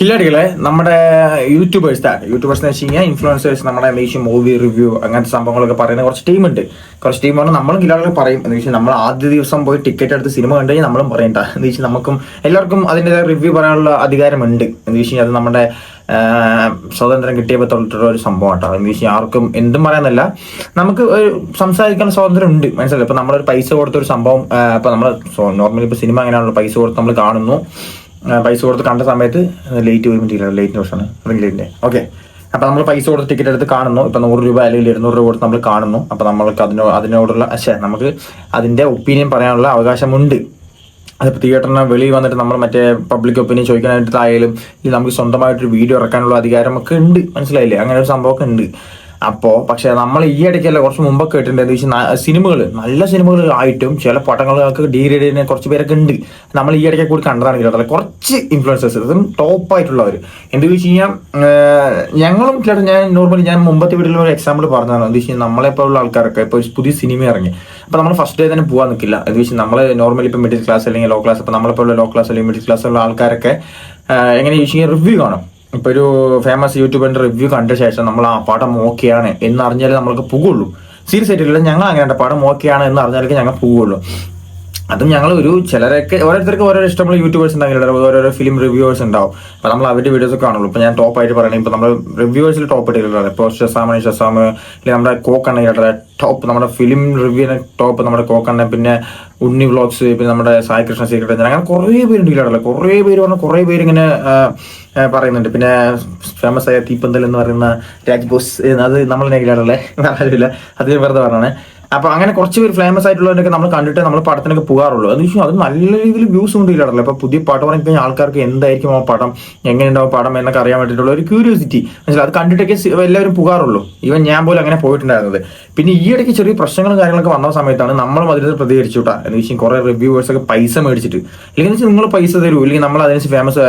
കില്ലാടികളെ നമ്മുടെ YouTubers YouTubers എന്ന് വെച്ച് കഴിഞ്ഞാൽ ഇൻഫ്ലുവൻസേഴ്സ് നമ്മുടെ എന്താ മൂവി റിവ്യൂ അങ്ങനത്തെ സംഭവങ്ങളൊക്കെ പറയുന്ന കുറച്ച് ടീമുണ്ട് കുറച്ച് ടീം പറഞ്ഞാൽ നമ്മളും കില്ലാടികൾ പറയും. എന്ന് വെച്ചാൽ നമ്മൾ ആദ്യ ദിവസം പോയി ടിക്കറ്റ് എടുത്ത് സിനിമ കണ്ടു കഴിഞ്ഞാൽ നമ്മളും പറയണ്ട എന്ന് വെച്ചാൽ നമുക്കും എല്ലാവർക്കും അതിന്റെതായ റിവ്യൂ പറയാനുള്ള അധികാരമുണ്ട്. എന്ന് വെച്ച് കഴിഞ്ഞാൽ അത് നമ്മുടെ സ്വാതന്ത്ര്യം കിട്ടിയപ്പോൾ തൊട്ടുള്ള ഒരു സംഭവം കേട്ടോ എന്ന് വെച്ചാൽ ആർക്കും എന്തും പറയാനല്ല. നമുക്ക് ഒരു സംസാരിക്കാൻ സ്വാതന്ത്ര്യം ഉണ്ട് മനസ്സിലായി? ഇപ്പം നമ്മളൊരു പൈസ കൊടുത്തൊരു സംഭവം ഇപ്പം നമ്മൾ നോർമലി ഇപ്പോൾ സിനിമ അങ്ങനെയാണല്ലോ പൈസ കൊടുത്ത് നമ്മൾ കാണുന്നു. പൈസ കൊടുത്ത് കണ്ട സമയത്ത് ലേറ്റ് വരുമ്പോൾ ലേറ്റിന് പ്രശ്നമാണ് റിംഗ് ലൈറ്റിന്റെ ഓക്കെ അപ്പോൾ നമ്മൾ പൈസ കൊടുത്ത് ടിക്കറ്റ് എടുത്ത് കാണുന്നു. ഇപ്പം നൂറ് രൂപ അല്ലെങ്കിൽ ഇരുന്നൂറ് രൂപ കൊടുത്ത് നമ്മൾ കാണുന്നു. അപ്പോൾ നമ്മൾക്ക് അതിനോ അതിനോടുള്ള ശേ നമുക്ക് അതിന്റെ ഒപ്പീനിയൻ പറയാനുള്ള അവകാശമുണ്ട്. അതിപ്പോൾ തിയേറ്ററിന് വെളിയിൽ വന്നിട്ട് നമ്മൾ മറ്റേ പബ്ലിക് ഒപ്പീനിയൻ ചോദിക്കാനായിട്ടായാലും ഇത് നമുക്ക് സ്വന്തമായിട്ടൊരു വീഡിയോ ഇറക്കാനുള്ള അധികാരമൊക്കെ ഉണ്ട്. മനസ്സിലായില്ലേ? അങ്ങനെ ഒരു സംഭവമൊക്കെ ഉണ്ട്. അപ്പോൾ പക്ഷേ നമ്മൾ ഈ ഇടയ്ക്കല്ല കുറച്ച് മുമ്പൊക്കെ കേട്ടിട്ടുണ്ട് എന്ന് വെച്ചാൽ സിനിമകൾ നല്ല സിനിമകൾ ആയിട്ടും ചില പടങ്ങൾക്ക് ഡീഗ്രേഡ് ചെയ്യുന്ന കുറച്ച് പേരൊക്കെ ഉണ്ട്. നമ്മൾ ഈ ഇടയ്ക്ക് കൂടി കണ്ടതാണ് കേട്ടോ കുറച്ച് ഇൻഫ്ലുവൻസേഴ്സ് അതും ടോപ്പ് ആയിട്ടുള്ളവർ എന്ത് വെച്ച് കഴിഞ്ഞാൽ ഞങ്ങളും ചേട്ടൻ ഞാൻ നോർമലി ഞാൻ മുമ്പത്തെ വീട്ടിൽ ഒരു എക്സാമ്പിൾ പറഞ്ഞതാണ്. എന്ത് വെച്ച് കഴിഞ്ഞാൽ നമ്മളെപ്പോലുള്ള ആൾക്കാരൊക്കെ ഇപ്പോൾ പുതിയ സിനിമ ഇറങ്ങി. അപ്പോൾ നമ്മൾ ഫസ്റ്റ് ഡേ തന്നെ പോകാൻ നിൽക്കില്ല എന്ന് വെച്ചാൽ നമ്മൾ നോർമലി ഇപ്പോൾ മിഡിൽ ക്ലാസ് അല്ലെങ്കിൽ ലോ ക്ലാസ് ഇപ്പോൾ നമ്മളെപ്പോലുള്ള ലോ ക്ലാസ് അല്ലെങ്കിൽ മിഡിൽ ക്ലാസ് ഉള്ള ആൾക്കാരൊക്കെ എങ്ങനെ ചോദിച്ചു കഴിഞ്ഞാൽ റിവ്യൂ കാണും. ഇപ്പൊ ഒരു ഫേമസ് യൂട്യൂബറിന്റെ റിവ്യൂ കണ്ട ശേഷം നമ്മൾ ആ പടം ഓക്കെയാണ് എന്ന് അറിഞ്ഞാലേ നമ്മൾക്ക് പോകുള്ളൂ സീരിയസ് ആയിട്ടില്ല ഞങ്ങൾ അങ്ങനെ പടം ഓക്കെയാണ് എന്ന് അറിഞ്ഞാലേ ഞങ്ങൾ പോകുള്ളൂ അതും ഞങ്ങൾ ഒരു ചിലരൊക്കെ ഓരോരുത്തർക്ക് ഓരോ ഇഷ്ടമുള്ള യൂട്യൂബേഴ്സ് ഉണ്ടാകില്ല ഓരോരോ ഫിലിം റിവ്യൂവേഴ്സ് ഉണ്ടാവും. അപ്പൊ നമ്മൾ അവരുടെ വീഡിയോസ് കാണുള്ളൂ. ഇപ്പൊ ഞാൻ ടോപ്പ് ആയിട്ട് പറയണേ ഇപ്പൊ നമ്മൾ റിവ്യൂവേഴ്സിൽ ടോപ്പ് ഇട്ടിട്ടുള്ളത് ഇപ്പോൾ ഷസാമണി ഷസാമ് അല്ലെങ്കിൽ നമ്മുടെ കോക്കണ്ണ ടോപ്പ് നമ്മുടെ ഫിലിം റിവ്യൂവിന് ടോപ്പ് നമ്മുടെ കോക്കണ്ണ പിന്നെ ഉണ്ണി വ്ളോഗ്സ് പിന്നെ നമ്മുടെ സായി കൃഷ്ണ സീക്രട്ട് അങ്ങനെ കുറേ പേരുണ്ട് ഇല്ലാടല്ലോ കുറേ പേര് പറഞ്ഞാൽ കുറേ പേര് ഇങ്ങനെ പറയുന്നുണ്ട്. പിന്നെ ഫേമസ് ആയ തീപ്പന്തൽ എന്ന് പറയുന്ന രാജ് ബോസ് അത് നമ്മൾ നെഗിലാടല്ലേ അറിയില്ല വെറുതെ പറഞ്ഞാണ്. അപ്പൊ അങ്ങനെ കുറച്ച് പേര് ഫേമസ് ആയിട്ടുള്ളവരൊക്കെ നമ്മൾ കണ്ടിട്ട് നമ്മൾ പടത്തിനൊക്കെ പോകാറുള്ളൂ. എന്ന് അത് നല്ല രീതിയിൽ വ്യൂസ് ഉണ്ട് ഇല്ലാടല്ലോ അപ്പൊ പുതിയ പടം പറഞ്ഞു കഴിഞ്ഞാൽ ആൾക്കാർക്ക് എന്തായിരിക്കും ആ പടം എങ്ങനെയുണ്ടാവും പടം എന്നൊക്കെ അറിയാൻ വേണ്ടിയിട്ടുള്ള ഒരു ക്യൂരിയോസിറ്റി മനസ്സിലായി? അത് കണ്ടിട്ടൊക്കെ എല്ലാവരും പോകാറുള്ളൂ. ഈവൻ ഞാൻ പോലും അങ്ങനെ പോയിട്ടുണ്ടായിരുന്നത്. പിന്നെ ഈ ഇടയ്ക്ക് ചെറിയ പ്രശ്നങ്ങളും കാര്യങ്ങളൊക്കെ വന്ന സമയത്താണ് നമ്മളും അതിനകത്ത് പ്രതികരിച്ചു കേട്ടോ എന്ന് വെച്ചാൽ കുറെ റിവ്യൂവേഴ്സ് ഒക്കെ പൈസ മേടിച്ചിട്ട്. അല്ലെങ്കിൽ വെച്ചാൽ നിങ്ങൾ പൈസ തരൂ. അല്ലെങ്കിൽ നമ്മൾ അതിനെ ഫേമസ്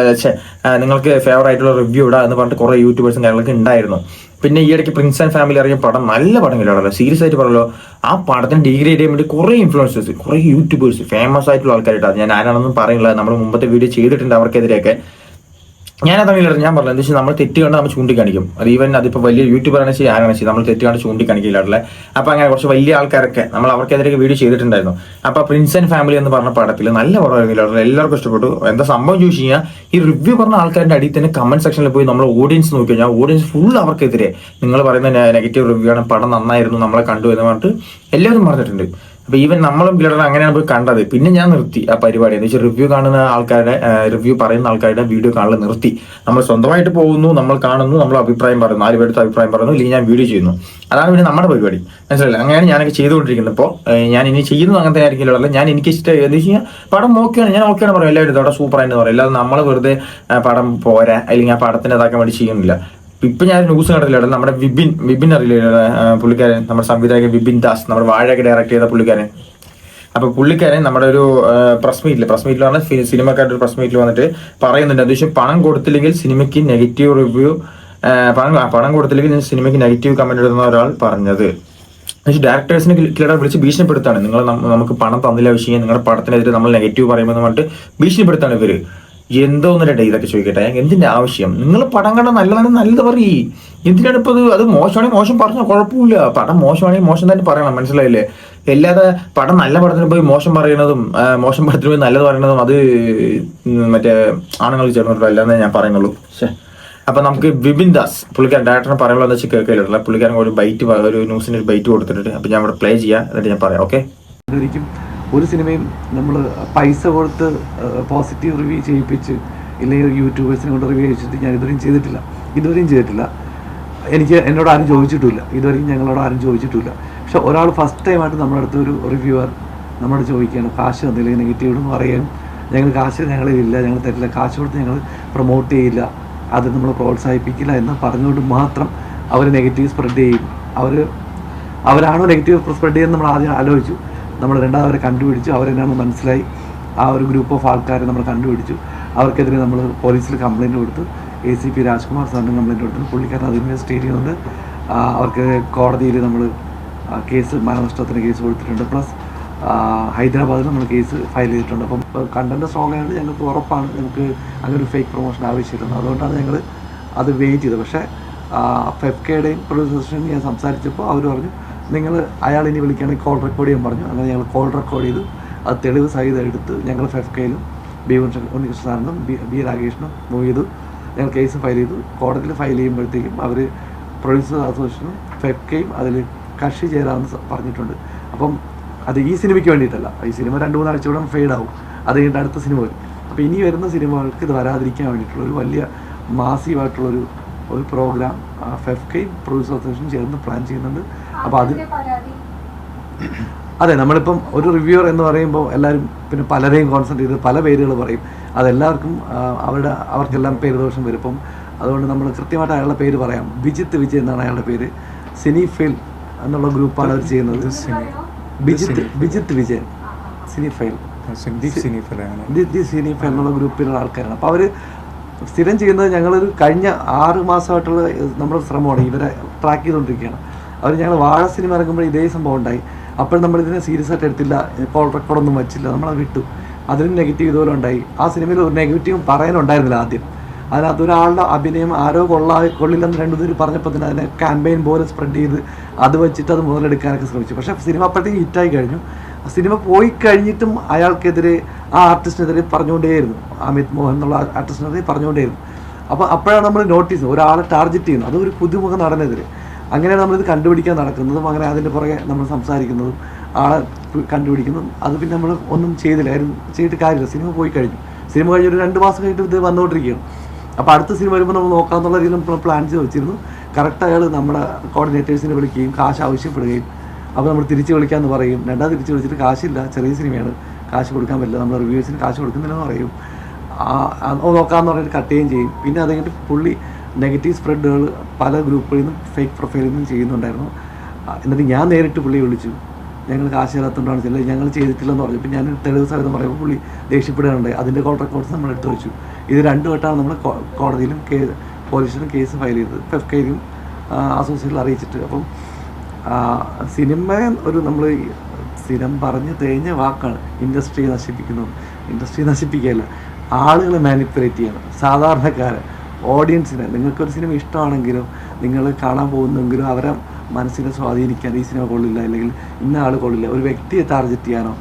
നിങ്ങൾക്ക് ഫേവർ ആയിട്ടുള്ള റിവ്യൂ ഇടാ എന്ന് പറഞ്ഞിട്ട് കുറെ യൂട്യൂബേഴ്സും കാര്യങ്ങളൊക്കെ ഉണ്ടായിരുന്നു. പിന്നെ ഈ ഇടയ്ക്ക് പ്രിൻസ് ആൻഡ് ഫാമിലി ഇറങ്ങിയ പടം നല്ല പടം പടങ്ങളിലാണല്ലോ. സീരിയസ് ആയിട്ട് പറയല്ലോ ആ പടത്തിന് ഡിഗ്രി ചെയ്യാൻ വേണ്ടി കുറെ ഇൻഫ്ലുവൻസേഴ്സ് കുറെ യൂട്യൂബേഴ്സ് ഫേമസ് ആയിട്ടുള്ള ആൾക്കാരായിട്ട് ഞാൻ ആരാണെന്നും പറയുന്നില്ല നമ്മൾ മുമ്പത്തെ വീഡിയോ ചെയ്തിട്ടുണ്ട് അവർക്കെതിരെയൊക്കെ. ഞാൻ അതങ്ങനെ ഞാൻ പറഞ്ഞു എന്താ വെച്ചാൽ നമ്മൾ തെറ്റ് കണ്ട് നമ്മൾ ചൂണ്ടിക്കാണിക്കും. അത് ഈവൻ അതിപ്പോൾ വലിയ യൂട്യൂബർ ആണ് വെച്ചാൽ ആരാണ് വെച്ചാൽ നമ്മൾ തെറ്റ് കണ്ട് ചൂണ്ടിക്കാണിക്കില്ലാറില്ല? അപ്പൊ അങ്ങനെ കുറച്ച് വലിയ ആൾക്കാരൊക്കെ നമ്മൾ അവർക്കെതിരെ വീഡിയോ ചെയ്തിട്ടുണ്ടായിരുന്നു. അപ്പൊ പ്രിൻസ് ആൻഡ് ഫാമിലി എന്ന് പറഞ്ഞ പടത്തിൽ നല്ല പടമായിരുന്നു എല്ലാവർക്കും ഇഷ്ടപ്പെട്ടു. എന്താ സംഭവം ചോദിച്ചു കഴിഞ്ഞാൽ ഈ റിവ്യൂ പറഞ്ഞ ആൾക്കാരുടെ അടിയിൽ തന്നെ കമന്റ് സെക്ഷനിൽ പോയി നമ്മൾ ഓഡിയൻസ് നോക്കി കഴിഞ്ഞാൽ ഓഡിയൻസ് ഫുൾ അവർക്കെതിരെ. നിങ്ങൾ പറയുന്ന നെഗറ്റീവ് റിവ്യൂ ആണ് പടം നന്നായിരുന്നു നമ്മളെ കണ്ടു എന്ന് പറഞ്ഞിട്ട് എല്ലാവരും പറഞ്ഞിട്ടുണ്ട്. അപ്പൊ ഈവൻ നമ്മളും പിള്ളേർ അങ്ങനെയാണ് പോയി കണ്ടത്. പിന്നെ ഞാൻ നിർത്തി ആ പരിപാടി. എന്ന് വെച്ചാൽ റിവ്യൂ കാണുന്ന ആൾക്കാരുടെ റിവ്യൂ പറയുന്ന ആൾക്കാരുടെ വീഡിയോ കാണൽ നിർത്തി. നമ്മൾ സ്വന്തമായിട്ട് പോകുന്നു നമ്മൾ കാണുന്നു നമ്മൾ അഭിപ്രായം പറയുന്നു. നാല് പേരുടെ അഭിപ്രായം പറയുന്നു ഇല്ലെങ്കിൽ ഞാൻ വീഡിയോ ചെയ്യുന്നു. അതാണ് പിന്നെ നമ്മുടെ പരിപാടി. മനസ്സിലായില്ല? അങ്ങനെയാണ് ഞാനൊക്കെ ചെയ്തുകൊണ്ടിരിക്കുന്നത്. ഇപ്പോൾ ഞാൻ ഇനി ചെയ്യുന്നത് അങ്ങനെ തന്നെ ആയിരിക്കില്ല. ഞാൻ എനിക്ക് ഇഷ്ടം എന്ന് വെച്ച് കഴിഞ്ഞാൽ പടം ഓക്കെയാണ് ഞാൻ ഓക്കെയാണ് പറയും. എല്ലാവരും ഇതോടെ സൂപ്പർ ആയിട്ട് പറയും. അല്ലാതെ നമ്മൾ വെറുതെ പടം പോരാ. അല്ലെങ്കിൽ ആ പടത്തിന് ഇതാക്കാൻ വേണ്ടി ചെയ്യുന്നില്ല. ഇപ്പൊ ഞാൻ ന്യൂസ് കണ്ടില്ല നമ്മുടെ വിബിൻ വിപിൻ അറിയില്ല പുള്ളിക്കാരൻ നമ്മുടെ സംവിധായകൻ വിപിൻ ദാസ് നമ്മുടെ വാഴയൊക്കെ ഡയറക്ട് ചെയ്ത പുള്ളിക്കാരൻ. അപ്പൊ പുള്ളിക്കാരൻ നമ്മുടെ ഒരു പ്രസ് മീറ്റിൽ പ്രസ് മീറ്റിൽ പറഞ്ഞ സിനിമക്കാരുടെ ഒരു പ്രസ് മീറ്റിൽ വന്നിട്ട് പറയുന്നുണ്ട്. അത്യാവശ്യം പണം കൊടുത്തില്ലെങ്കിൽ സിനിമയ്ക്ക് നെഗറ്റീവ് റിവ്യൂ പണം പണം കൊടുത്തില്ലെങ്കിൽ സിനിമയ്ക്ക് നെഗറ്റീവ് കമന്റ് ഇടുന്ന ഒരാൾ പറഞ്ഞത്. പക്ഷേ ഡയറക്ടേഴ്സിനെ കിലറെ വിളിച്ച് ഭീഷണിപ്പെടുത്താണ്. നിങ്ങൾ നമുക്ക് പണം തന്നില്ല വിഷയം നിങ്ങളുടെ പടത്തിനെതിരെ നമ്മൾ നെഗറ്റീവ് പറയുമെന്ന് പറഞ്ഞിട്ട് ഭീഷണിപ്പെടുത്താണ് ഇവർ. എന്തോ ഒന്നിരട്ടെ ഇതൊക്കെ ചോദിക്കട്ടെ? എന്തിന്റെ ആവശ്യം? നിങ്ങൾ പടം കണ്ട നല്ലതാണ് നല്ലത് പറയ്. എന്തിനാണ് ഇപ്പൊ അത് മോശമാണെങ്കിൽ മോശം പറഞ്ഞു കുഴപ്പമില്ല. പടം മോശമാണെങ്കിൽ മോശം തന്നെ പറയണം മനസ്സിലായില്ലേ? അല്ലാതെ പടം നല്ല പടത്തിന് പോയി മോശം പറയുന്നതും മോശം പടത്തിന് പോയി നല്ലത് പറയുന്നതും അത് മറ്റേ ആണുങ്ങൾ ചേർന്നിട്ടുള്ള അല്ലാന്നേ ഞാൻ പറയുന്നുള്ളൂ. അപ്പൊ നമുക്ക് വിപിൻ ദാസ് പുള്ളിക്കാരൻ ഡയറക്ടറിനെ പറയാനുള്ള വെച്ച് കേൾക്കില്ല പുള്ളിക്കാരൻ ഒരു ബൈറ്റ് ഒരു ന്യൂസിന് ഒരു ബൈറ്റ് കൊടുത്തിട്ടുണ്ട്. അപ്പൊ ഞാൻ ഇവിടെ പ്ലേ ചെയ്യാം എന്നിട്ട് ഞാൻ പറയാം ഓക്കെ ഒരു സിനിമയും നമ്മൾ പൈസ കൊടുത്ത് പോസിറ്റീവ് റിവ്യൂ ചെയ്യിപ്പിച്ച് ഇല്ലെങ്കിൽ യൂട്യൂബേഴ്സിനെ കൊണ്ട് റിവ്യൂ ചെയ്യിച്ചിട്ട് ഞാൻ ഇതുവരെയും ചെയ്തിട്ടില്ല. ഇതുവരെയും ചെയ്തിട്ടില്ല. എനിക്ക് എന്നോട് ആരും ചോദിച്ചിട്ടില്ല ഇതുവരെയും ഞങ്ങളോട് ആരും ചോദിച്ചിട്ടില്ല പക്ഷെ ഒരാൾ ഫസ്റ്റ് ടൈമായിട്ട് നമ്മുടെ അടുത്ത് ഒരു റിവ്യൂവർ നമ്മളോട് ചോദിക്കുകയാണ് കാശ് തന്നില്ല? നെഗറ്റീവ് എന്ന് പറയാനും ഞങ്ങൾ കാശ് ഞങ്ങളിൽ ഇല്ല. ഞങ്ങൾ തരില്ല. കാശ് കൊടുത്ത് ഞങ്ങൾ പ്രൊമോട്ട് ചെയ്യില്ല. അത് നമ്മൾ പ്രോത്സാഹിപ്പിക്കില്ല എന്ന് പറഞ്ഞുകൊണ്ട് മാത്രം അവർ നെഗറ്റീവ് സ്പ്രെഡ് ചെയ്യും. അവർ അവരാണോ നെഗറ്റീവ് സ്പ്രെഡ് ചെയ്യുന്നത് നമ്മൾ ആദ്യം ആലോചിച്ചു. നമ്മൾ രണ്ടാമത് അവരെ കണ്ടുപിടിച്ചു. അവരെന്നാണ് മനസ്സിലായി. ആ ഒരു ഗ്രൂപ്പ് ഓഫ് ആൾക്കാരെ നമ്മൾ കണ്ടുപിടിച്ചു. അവർക്കെതിരെ നമ്മൾ പോലീസിൽ കംപ്ലയിന്റ് കൊടുത്തു. എ സി പി രാജ്കുമാർ സാറിന് കംപ്ലയിന്റ് കൊടുത്തു. പുള്ളിക്കാരൻ അത് ഇൻവെസ്റ്റിഗേറ്റ് ചെയ്യുന്നുണ്ട് അവർക്ക് കോടതിയിൽ നമ്മൾ കേസ് മാനനഷ്ടത്തിന് കേസ് കൊടുത്തിട്ടുണ്ട്. പ്ലസ് ഹൈദരാബാദിൽ നമ്മൾ കേസ് ഫയൽ ചെയ്തിട്ടുണ്ട്. അപ്പം കണ്ടന്റ് സ്ട്രോങ് ആയത് ഞങ്ങൾക്ക് ഉറപ്പാണ്. ഞങ്ങൾക്ക് അങ്ങനെ ഒരു ഫേക്ക് പ്രൊമോഷൻ ആവശ്യമില്ലെന്ന്. അതുകൊണ്ടാണ് ഞങ്ങൾ അത് വെയിറ്റ് ചെയ്തത്. പക്ഷേ ഫെഫ്കയുടെയും പ്രൊഡ്യൂസേഴ്സിനും ഞാൻ സംസാരിച്ചപ്പോൾ അവർ പറഞ്ഞു നിങ്ങൾ അയാൾ ഇനി വിളിക്കുകയാണെങ്കിൽ കോൾ റെക്കോർഡ് ചെയ്യാൻ പറഞ്ഞു. അങ്ങനെ ഞങ്ങൾ കോൾ റെക്കോർഡ് ചെയ്തു. അത് തെളിവ് സഹിതം എടുത്ത് ഞങ്ങൾ ഫെഫ്കയിലും ബി ഉണ്ണികൃഷ്ണ സാറിനും ബി ബി രാകേഷിനും മൂവ് ചെയ്തു. ഞങ്ങൾ കേസ് ഫയൽ ചെയ്തു. കോടതിയിൽ ഫയൽ ചെയ്യുമ്പോഴത്തേക്കും അവർ പ്രൊഡ്യൂസേഴ്സ് അസോസിയേഷനും ഫെഫ്കയും അതിൽ കക്ഷി ചേരാമെന്ന് പറഞ്ഞിട്ടുണ്ട്. അപ്പം അത് ഈ സിനിമയ്ക്ക് വേണ്ടിയിട്ടല്ല. ഈ സിനിമ രണ്ട് മൂന്ന് കൂടെ ഫെയ്ഡ് ആവും. അത് കഴിഞ്ഞിട്ട് അടുത്ത സിനിമ വരും. അപ്പോൾ ഇനി വരുന്ന സിനിമകൾക്ക് ഇത് വരാതിരിക്കാൻ വേണ്ടിയിട്ടുള്ള ഒരു വലിയ മാസീവായിട്ടുള്ളൊരു ഒരു പ്രോഗ്രാം ഫെഫ്കയും പ്രൊഡ്യൂസർ അസോസിയേഷൻ ചേർന്ന് പ്ലാൻ ചെയ്യുന്നുണ്ട് അപ്പോൾ അത് അതെ നമ്മളിപ്പം ഒരു റിവ്യൂവർ എന്ന് പറയുമ്പോൾ എല്ലാവരും പിന്നെ പലരെയും കോൺസെൻട്രേറ്റ് ചെയ്ത് പല പേരുകൾ പറയും അതെല്ലാവർക്കും അവരുടെ അവർക്കെല്ലാം പേര് ദോഷം വരും ഇപ്പം അതുകൊണ്ട് നമ്മൾ കൃത്യമായിട്ട് അയാളുടെ പേര് പറയാം വിജിത്ത് വിജയ് എന്നാണ് അയാളുടെ പേര് സിനി ഫെയിൽ എന്നുള്ള ഗ്രൂപ്പാണ് അവർ ചെയ്യുന്നത് Bijith Bijith Vijayan cine fail cine fail എന്നുള്ള ഗ്രൂപ്പിലുള്ള ആൾക്കാരാണ് അപ്പോൾ അവർ സ്ഥിരം ചെയ്യുന്നത് ഞങ്ങളൊരു കഴിഞ്ഞ ആറ് മാസമായിട്ടുള്ള നമ്മുടെ ശ്രമമാണ്. ഇവരെ ട്രാക്ക് ചെയ്തുകൊണ്ടിരിക്കുകയാണ്. അവർ ഞങ്ങൾ വാഴ സിനിമ ഇറങ്ങുമ്പോൾ ഇതേ സംഭവം ഉണ്ടായി. അപ്പോൾ നമ്മൾ ഇതിനെ സീരിയസ് ആയിട്ട് എടുത്തില്ല. ഇപ്പോൾ റെക്കോർഡൊന്നും വെച്ചില്ല. നമ്മളത് വിട്ടു. അതിനും നെഗറ്റീവ് ഇതുപോലെ ഉണ്ടായി. ആ സിനിമയിൽ ഒരു നെഗറ്റീവ് പറയാനുണ്ടായിരുന്നില്ല ആദ്യം. അതിനകത്ത് ഒരാളുടെ അഭിനയം ആരോ കൊള്ളാ കൊള്ളില്ലെന്ന് രണ്ടു പേര് പറഞ്ഞപ്പോൾ തന്നെ അതിനെ ക്യാമ്പയിൻ പോലെ സ്പ്രെഡ് ചെയ്ത് അത് വെച്ചിട്ട് അത് മുതലെടുക്കാനൊക്കെ ശ്രമിച്ചു. പക്ഷേ സിനിമ അപ്പോഴത്തേക്ക് ഹിറ്റായി കഴിഞ്ഞു. സിനിമ പോയി കഴിഞ്ഞിട്ടും അയാൾക്കെതിരെ ആ ആർട്ടിസ്റ്റിനെതിരെ പറഞ്ഞുകൊണ്ടേയിരുന്നു. അമിത് മോഹൻ എന്നുള്ള ആർട്ടിസ്റ്റിനെതിരെ പറഞ്ഞുകൊണ്ടേയിരുന്നു. അപ്പോൾ അപ്പോഴാണ് നമ്മൾ നോട്ടീസ് ഒരാളെ ടാർഗറ്റ് ചെയ്യുന്നത്. അതൊരു പുതുമുഖ നടനെതിരെ. അങ്ങനെയാണ് നമ്മളിത് കണ്ടുപിടിക്കാൻ നടക്കുന്നതും അങ്ങനെ അതിന്റെ പുറകെ നമ്മൾ സംസാരിക്കുന്നതും ആളെ കണ്ടുപിടിക്കുന്നതും അത് പിന്നെ നമ്മൾ ഒന്നും ചെയ്തില്ല. ചെയ്തിട്ട് കാര്യമില്ല. സിനിമ പോയി കഴിഞ്ഞു. സിനിമ കഴിഞ്ഞ ഒരു രണ്ട് മാസം കഴിഞ്ഞിട്ട് ഇത് വന്നുകൊണ്ടിരിക്കുകയാണ്. അപ്പോൾ അടുത്ത സിനിമ വരുമ്പോൾ നമ്മൾ നോക്കാമെന്നുള്ള രീതിയിൽ നമ്മൾ പ്ലാൻ ചെയ്ത് വെച്ചിരുന്നു. കറക്റ്റ് അയാൾ നമ്മുടെ കോർഡിനേറ്റേഴ്സിനെ വിളിക്കുകയും കാശ് ആവശ്യപ്പെടുകയും അപ്പോൾ നമ്മൾ തിരിച്ച് വിളിക്കാമെന്ന് പറയും. രണ്ടാമത് തിരിച്ച് വിളിച്ചിട്ട് കാശില്ല. ചെറിയ സിനിമയാണ്. കാശ് കൊടുക്കാൻ പറ്റില്ല. നമ്മൾ റിവ്യൂസിന് കാശ് കൊടുക്കുന്നില്ലെന്ന് പറയും. ആ, നോക്കാമെന്ന് പറഞ്ഞിട്ട് കട്ട് ചെയ്യുകയും ചെയ്യും. പിന്നെ അത് പുള്ളി നെഗറ്റീവ് സ്പ്രെഡുകൾ പല ഗ്രൂപ്പുകളിൽ നിന്നും ഫേക്ക് പ്രൊഫൈലിൽ നിന്നും ചെയ്യുന്നുണ്ടായിരുന്നു. എന്നിട്ട് ഞാൻ നേരിട്ട് പുള്ളിയെ വിളിച്ചു. ഞങ്ങൾ കാശ് തരാത്തതുകൊണ്ടാണ് ചില ഞങ്ങൾ ചെയ്തിട്ടില്ലെന്ന് പറഞ്ഞു. ഇപ്പം ഞാൻ തെളിവ് സഹിതം പറയുമ്പോൾ പുള്ളി ദേഷ്യപ്പെടുകയുണ്ടായി അതിന്റെ കോൾ റെക്കോർഡ്സ് നമ്മൾ എടുത്തു വെച്ചു. ഇത് രണ്ടു വട്ടമാണ് നമ്മൾ കോടതിയിലും കേ പോലീസിലും കേസ് ഫയൽ ചെയ്തത്. ഫെഫ്കയിലും അസോസിയേഷനിൽ അറിയിച്ചിട്ട്. അപ്പം സിനിമ ഒരു നമ്മൾ സ്ഥിരം പറഞ്ഞ് തേഞ്ഞ വാക്കാണ് ഇൻഡസ്ട്രി നശിപ്പിക്കുന്നു. ഇൻഡസ്ട്രി നശിപ്പിക്കുകയല്ല ആളുകളെ മാനിപ്പുലേറ്റ് ചെയ്യണം. സാധാരണക്കാരെ ഓഡിയൻസിനെ നിങ്ങൾക്കൊരു സിനിമ ഇഷ്ടമാണെങ്കിലും നിങ്ങൾ കാണാൻ പോകുന്നെങ്കിലും അവരെ മനസ്സിനെ സ്വാധീനിക്കാൻ ഈ സിനിമ കൊള്ളില്ല. അല്ലെങ്കിൽ ഇന്ന ആൾ കൊള്ളില്ല. ഒരു വ്യക്തിയെ ടാർഗറ്റ് ചെയ്യാനോ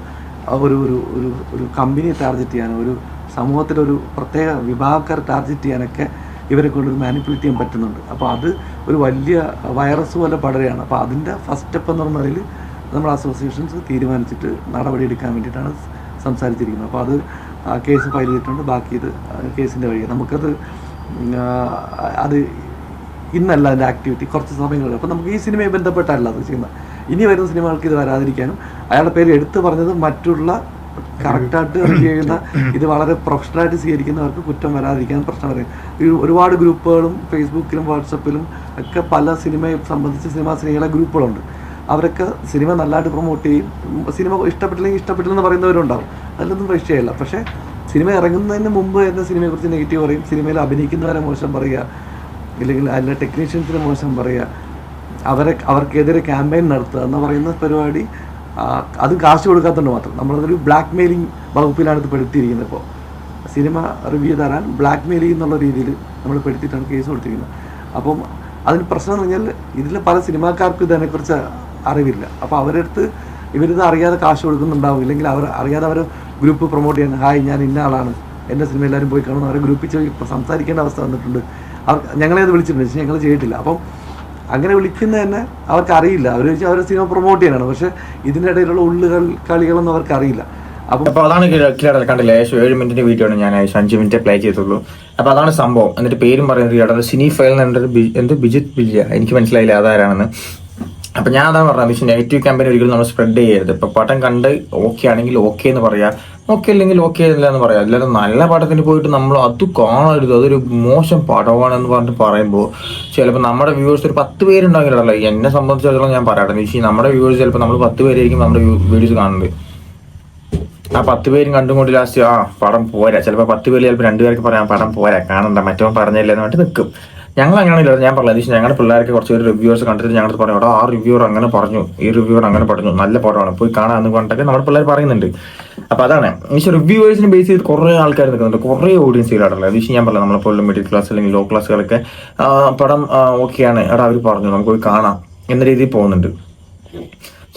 ഒരു ഒരു ഒരു ഒരു കമ്പനിയെ ടാർഗറ്റ് ചെയ്യാനോ ഒരു സമൂഹത്തിലൊരു പ്രത്യേക വിഭാഗക്കാർ ടാർഗറ്റ് ചെയ്യാനൊക്കെ ഇവരെ കൊണ്ട് മാനിപ്പുലേറ്റ് ചെയ്യാൻ പറ്റുന്നുണ്ട്. അപ്പോൾ അത് ഒരു വലിയ വൈറസ് പോലെ പടരുകയാണ്. അപ്പോൾ അതിന്റെ ഫസ്റ്റ് സ്റ്റെപ്പ് എന്ന് പറഞ്ഞതിൽ നമ്മൾ അസോസിയേഷൻസ് തീരുമാനിച്ചിട്ട് നടപടി എടുക്കാൻ വേണ്ടിയിട്ടാണ് സംസാരിച്ചിരിക്കുന്നത്. അപ്പോൾ അത് കേസ് ഫയൽ ചെയ്തിട്ടുണ്ട്. ബാക്കി ഇത് കേസിന്റെ വഴി നമുക്കത് അത് ഇന്നല്ല അതിന്റെ ആക്ടിവിറ്റി കുറച്ച് സമയങ്ങൾ. അപ്പോൾ നമുക്ക് ഈ സിനിമയെ ബന്ധപ്പെട്ടല്ല അത് ചെയ്യുന്നത്. ഇനി വരുന്ന സിനിമകൾക്ക് ഇത് വരാതിരിക്കാനും അയാളുടെ പേര് എടുത്തു പറഞ്ഞത് മറ്റുള്ള കറക്റ്റായിട്ട് റെഡി ചെയ്യുന്ന ഇത് വളരെ പ്രൊഫഷണലായിട്ട് സ്വീകരിക്കുന്നവർക്ക് കുറ്റം വരാതിരിക്കാൻ പ്രശ്നം വരും. ഒരുപാട് ഗ്രൂപ്പുകളും ഫേസ്ബുക്കിലും വാട്സപ്പിലും ഒക്കെ പല സിനിമയെ സംബന്ധിച്ച് സിനിമാ സ്നേഹികളെ ഗ്രൂപ്പുകളുണ്ട്. അവരൊക്കെ സിനിമ നല്ലതായിട്ട് പ്രൊമോട്ട് ചെയ്യും. സിനിമ ഇഷ്ടപ്പെട്ടില്ലെങ്കിൽ ഇഷ്ടപ്പെട്ടില്ലെന്ന് പറയുന്നവരുണ്ടാവും അതിലൊന്നും വിഷയമല്ല പക്ഷേ സിനിമ ഇറങ്ങുന്നതിന് മുമ്പ് എന്ന സിനിമയെക്കുറിച്ച് നെഗറ്റീവ് പറയും. സിനിമയിൽ അഭിനയിക്കുന്നവരെ മോശം പറയുക. ഇല്ലെങ്കിൽ അതിലെ ടെക്നീഷ്യൻസിനെ മോശം പറയുക. അവരെ അവർക്കെതിരെ ക്യാമ്പയിൻ നടത്തുക എന്ന് പറയുന്ന പരിപാടി അത് കാശ് കൊടുക്കാത്തതുകൊണ്ട് മാത്രം. നമ്മളതൊരു ബ്ലാക്ക് മെയിലിംഗ് വകുപ്പിലാണ് ഇത് പെടുത്തിയിരിക്കുന്നത് ഇപ്പോൾ സിനിമ റിവ്യൂ തരാൻ ബ്ലാക്ക് മെയിലിംഗ് എന്നുള്ള രീതിയിൽ നമ്മൾ പെടുത്തിയിട്ടാണ് കേസ് കൊടുത്തിരിക്കുന്നത്. അപ്പം അതിന് പ്രശ്നം എന്ന് പറഞ്ഞാൽ ഇതിൽ പല സിനിമാക്കാർക്കും ഇതിനെക്കുറിച്ച് അറിവില്ല. അപ്പോൾ അവരുടെ അടുത്ത് ഇവരിത് അറിയാതെ കാശ് കൊടുക്കുന്നുണ്ടാവും. ഇല്ലെങ്കിൽ അവർ അറിയാതെ അവർ ഗ്രൂപ്പ് പ്രൊമോട്ട് ചെയ്യാൻ ഹായ് ഞാൻ ഇന്ന ആളാണ്. എന്റെ സിനിമ എല്ലാവരും പോയി കാണുന്നു അവരെ ഗ്രൂപ്പിൽ പോയി സംസാരിക്കേണ്ട അവസ്ഥ വന്നിട്ടുണ്ട്. അവർ ഞങ്ങളെ അത് വിളിച്ചിട്ടുണ്ട്. പക്ഷേ ഞങ്ങൾ ചെയ്തിട്ടില്ല. അപ്പം അങ്ങനെ വിളിക്കുന്നത് തന്നെ അവർക്കറിയില്ല. അവർ വെച്ചാൽ അവരുടെ സിനിമ പ്രൊമോട്ട് ചെയ്യാനാണ്. പക്ഷേ ഇടയിലുള്ള ഉള്ളുകൾ കളികളൊന്നും അവർക്കറിയില്ല. അപ്പം അപ്പൊ അതാണ് കിലടൽ കണ്ടില്ല? ഏകദേശം ഏഴ് മിനിറ്റിന്റെ വീഡിയോ ആണ് ഞാൻ ഏകദേശം അഞ്ച് മിനിറ്റ് പ്ലേ ചെയ്തുള്ളൂ അപ്പൊ അതാണ് സംഭവം. എന്നിട്ട് പേരും പറയുന്നത് കിലടൽ സിനി ഫയൽ എന്നൊരു ബി- എന്ത്? ബിജിത് ബിജിയ എനിക്ക് മനസ്സിലായില്ല അതാരാണെന്ന്. അപ്പൊ ഞാൻ അതാണ് പറഞ്ഞത്. പക്ഷേ നെഗറ്റീവ് ക്യാമ്പയിൻ ഒരിക്കലും നമ്മൾ സ്പ്രെഡ് ചെയ്യരുത്. ഇപ്പൊ പടം കണ്ട് ഓക്കെ ആണെങ്കിൽ ഓക്കെ എന്ന് പറയാ. ഓക്കെ അല്ലെങ്കിൽ ഓക്കെ അല്ല എന്ന് പറയാം. അല്ലാതെ നല്ല പടത്തിന് പോയിട്ട് നമ്മൾ അത് കാണരുത്. അതൊരു മോശം പടമാണെന്ന് പറഞ്ഞിട്ട് പറയുമ്പോൾ ചിലപ്പോൾ നമ്മുടെ വ്യൂവേഴ്സ് ഒരു പത്ത് പേരുണ്ടാകില്ലല്ലോ. എന്നെ സംബന്ധിച്ചിടത്തോളം ഞാൻ പറയട്ടെ എന്ന് വെച്ചാൽ നമ്മുടെ വ്യൂവേഴ്സ് ചിലപ്പോൾ നമ്മൾ പത്ത് പേരായിരിക്കും നമ്മുടെ വീഡിയോസ് കാണുന്നത്. ആ പത്ത് പേരും കണ്ടുകൊണ്ട് ലാസ്റ്റ് ആ പടം പോരാ. ചിലപ്പോൾ പത്ത് പേര് ചിലപ്പോൾ രണ്ടുപേർക്ക് പറയാം പടം പോരാ. കാണണ്ട. മറ്റവൻ പറഞ്ഞില്ല എന്ന് പറഞ്ഞിട്ട് നിൽക്കും ഞങ്ങൾ അങ്ങനെയല്ല ഞാൻ പറഞ്ഞത് ഞങ്ങളുടെ പിള്ളേർക്ക് കുറച്ച് പേര് റിവ്യൂസ് കണ്ടിട്ട് ഞങ്ങളുടെ പറഞ്ഞു എടാ ആ റിവ്യൂർ അങ്ങനെ പറഞ്ഞു. ഈ റിവ്യൂർ അങ്ങനെ പറഞ്ഞു. നല്ല പടമാണ്. പോയി കാണാൻ പറഞ്ഞിട്ടൊക്കെ നമ്മുടെ പിള്ളേർ പറയുന്നുണ്ട്. അപ്പൊ അതാണ്. പക്ഷേ റിവ്യൂവേഴ്സിനെ ബേസ് ചെയ്ത് കുറേ ആൾക്കാർ നിൽക്കുന്നുണ്ട്. കുറേ ഓഡിയൻസ് ഇതിലാണല്ലോ അത് ഞാൻ പറഞ്ഞു നമ്മളെപ്പോലുള്ള മിഡിൽ ക്ലാസ് അല്ലെങ്കിൽ ലോ ക്ലാസ്സുകളൊക്കെ പടം ഓക്കെയാണ്. എടാ അവർ പറഞ്ഞു നമുക്ക് പോയി കാണാം. എന്ന രീതിയിൽ പോകുന്നുണ്ട്.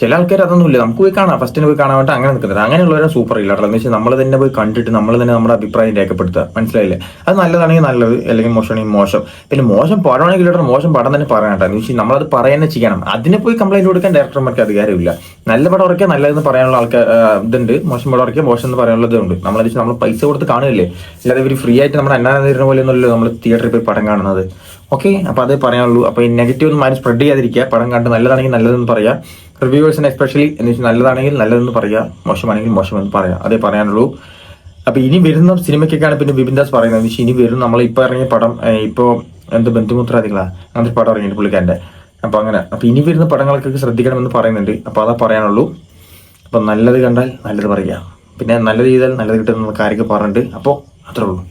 ചില ആൾക്കാർ അതൊന്നുമില്ല നമുക്ക് പോയി കാണാം. ഫസ്റ്റിന് പോയി കാണാൻ വേണ്ടി അങ്ങനെ നിൽക്കുന്നത്. അങ്ങനെയുള്ളവരെ സൂപ്പർ ഇല്ല കേട്ടോ എന്ന് വെച്ചാൽ നമ്മൾ തന്നെ പോയി കണ്ടിട്ട് നമ്മൾ തന്നെ നമ്മുടെ അഭിപ്രായം രേഖപ്പെടുത്തുക. മനസ്സിലായില്ലേ? അത് നല്ലതാണെങ്കിൽ നല്ലത് അല്ലെങ്കിൽ മോശമാണെങ്കിൽ മോശം. പിന്നെ മോശം പടമാണെങ്കിൽ കേട്ടോ മോശം പടം തന്നെ പറയാം കേട്ടോ. എന്ന് വെച്ചാൽ നമ്മളത് പറയാൻ ചെയ്യണം. അതിനെ പോയി കംപ്ലൈന്റ് കൊടുക്കാൻ ഡയറക്ടർമാർക്ക് അധികാരമില്ല നല്ല പടം ഉറക്കിയ നല്ലതെന്ന് പറയാനുള്ള ആൾക്കാർ ഇതുണ്ട്. മോശം പടം ഉറക്കിയ മോശം എന്ന് പറയാനുള്ളത് ഉണ്ട് നമ്മളത് വെച്ച് നമ്മൾ പൈസ കൊടുത്ത് കാണുകയല്ലേ? അല്ലാതെ ഇവർ ഫ്രീ ആയിട്ട് നമ്മുടെ അന്നാ തരുന്ന പോലെ ഒന്നുമല്ലോ നമ്മൾ തിയേറ്ററിൽ പോയി പടം കാണുന്നത്. ഓക്കെ അപ്പൊ അതേ പറയാനുള്ളൂ. അപ്പൊ ഈ നെഗറ്റീവ് ഒന്നും ആരും സ്പ്രെഡ് ചെയ്യാതിരിക്കുക. പടം കണ്ട് നല്ലതാണെങ്കിൽ നല്ലതെന്ന് പറയാം. റിവ്യൂവേഴ്സിന് എസ്പെഷ്യലി എന്ന് വെച്ചാൽ നല്ലതാണെങ്കിൽ നല്ലതെന്ന് പറയാം മോശമാണെങ്കിൽ മോശമെന്ന് പറയാം. അതേ പറയാനുള്ളൂ. അപ്പൊ ഇനി വരുന്ന സിനിമയ്ക്കൊക്കെയാണ് പിന്നെ ബിബിൻ ദാസ് പറയുന്നത്. വെച്ചാൽ ഇനി വരും. നമ്മൾ ഇപ്പൊ ഇറങ്ങിയ പടം ഏഹ്, ഇപ്പൊ എന്ത് ബന്ധുമുത്രാദികളാ? അങ്ങനത്തെ പടം ഇറങ്ങിയിട്ട് പുള്ളിക്കാരന്റെ അപ്പൊ അങ്ങനെ അപ്പൊ ഇനി വരുന്ന പടങ്ങൾക്കൊക്കെ ശ്രദ്ധിക്കണമെന്ന് പറയുന്നുണ്ട്. അപ്പൊ അതാ പറയാനുള്ളൂ. അപ്പൊ നല്ലത് കണ്ടാൽ നല്ലത് പറയാം. പിന്നെ നല്ലത് ചെയ്താൽ നല്ലത് കിട്ടുന്ന കാര്യമൊക്കെ പറഞ്ഞിട്ട് അപ്പോൾ അത്രേ ഉള്ളൂ.